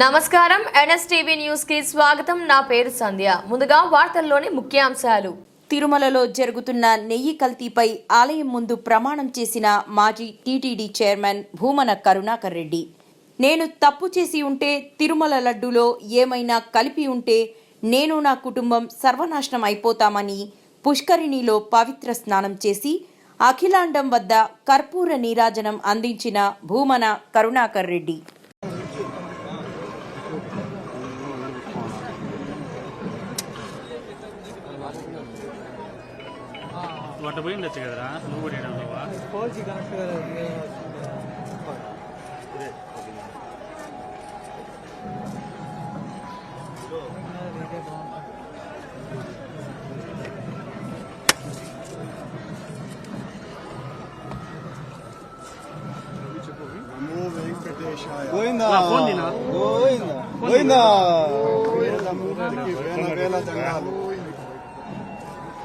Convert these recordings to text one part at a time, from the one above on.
నమస్కారం. ఎన్ఎస్టీవీ న్యూస్కి స్వాగతం. నా పేరు సంధ్య. ముందుగా వార్తల్లోని ముఖ్యాంశాలు. తిరుమలలో జరుగుతున్న నెయ్యి కల్తీపై ఆలయం ముందు ప్రమాణం చేసిన మాజీ టీటీడీ చైర్మన్ భూమన కరుణాకర్ రెడ్డి. నేను తప్పు చేసి ఉంటే తిరుమల లడ్డూలో ఏమైనా కలిపి ఉంటే నేను నా కుటుంబం సర్వనాశనం అయిపోతామని పుష్కరిణిలో పవిత్ర స్నానం చేసి అఖిలాండం వద్ద కర్పూర నీరాజనం అందించిన భూమన కరుణాకర్ రెడ్డి. వంట పోయిండొచ్చు కదరా నువ్వు కూడా ఏడా ఉన్నావా ఫోర్ జీ కనెక్ట్ కదా నమో వెంకటేశాయ గోవిందా నా ఫోన్ తినా? గోవిందా గోవిందా వేదమూర్తికి వేల వేల దండాలు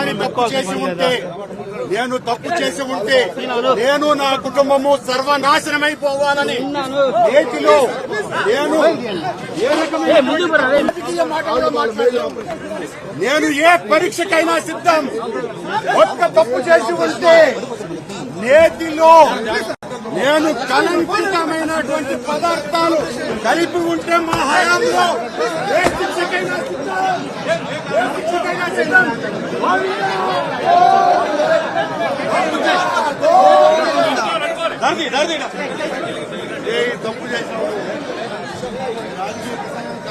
నేను తప్పు చేసి ఉంటే నేను తప్పు చేసి ఉంటే నేను నా కుటుంబము సర్వనాశనమైపోవాలని నేటిలో నేను ఏ. నేను ఏ పరీక్షకైనా సిద్ధం. ఒక్క తప్పు చేసి ఉంటే నేతిలో నేను కలంకితమైనటువంటి పదార్థాలు కలిపి ఉంటే మా హయాంలో ఏ శిక్షకైనా సిద్ధం ఏ శిక్షకైనా సిద్ధం దర్ది దర్ది ఏ తప్పు చేసిన